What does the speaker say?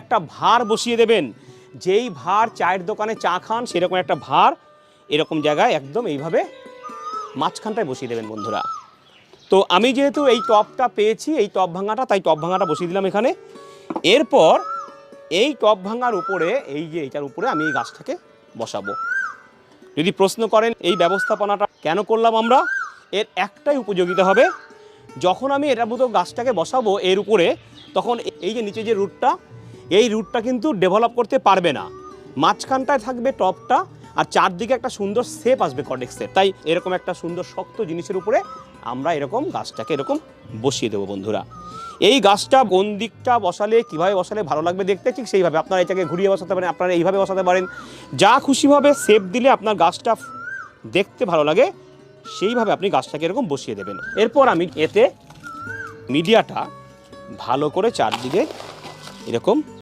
একটা ভার বসিয়ে দেবেন। যেই ভার চায়ের দোকানে চা খান, সেরকম একটা ভার এরকম জায়গায় একদম এইভাবে মাঝখানটায় বসিয়ে দেবেন বন্ধুরা। তো আমি যেহেতু এই টপটা পেয়েছি, এই টপ ভাঙাটা, তাই টপ ভাঙাটা বসিয়ে দিলাম এখানে। এরপর এই টপ ভাঙার উপরে, এই যে এইটার উপরে আমি এই গাছটাকে বসাবো। যদি প্রশ্ন করেন এই ব্যবস্থাপনাটা কেন করলাম আমরা, এর একটাই উপযোগিতা হবে, যখন আমি এটার মতো গাছটাকে বসাবো এর উপরে, তখন এই যে নিচে যে রুটটা এই রুটটা কিন্তু ডেভেলপ করতে পারবে না। মাঝখানটায় থাকবে টপটা আর চারদিকে একটা সুন্দর শেপ আসবে কডেক্সের তাই এরকম একটা সুন্দর শক্ত জিনিসের উপরে আমরা এরকম গাছটাকে এরকম বসিয়ে দেবো বন্ধুরা। এই গাছটা কোন দিকটা বসালে, কীভাবে বসালে ভালো লাগবে দেখতে? ঠিক সেইভাবে আপনারা এটাকে ঘুরিয়ে বসাতে পারেন, আপনারা এইভাবে বসাতে পারেন। যা খুশিভাবে শেপ দিলে আপনার গাছটা দেখতে ভালো লাগে, সেইভাবে আপনি গাছটাকে এরকম বসিয়ে দেবেন। এরপর আমি এতে মিডিয়াটা ভালো করে চারদিকে এরকম?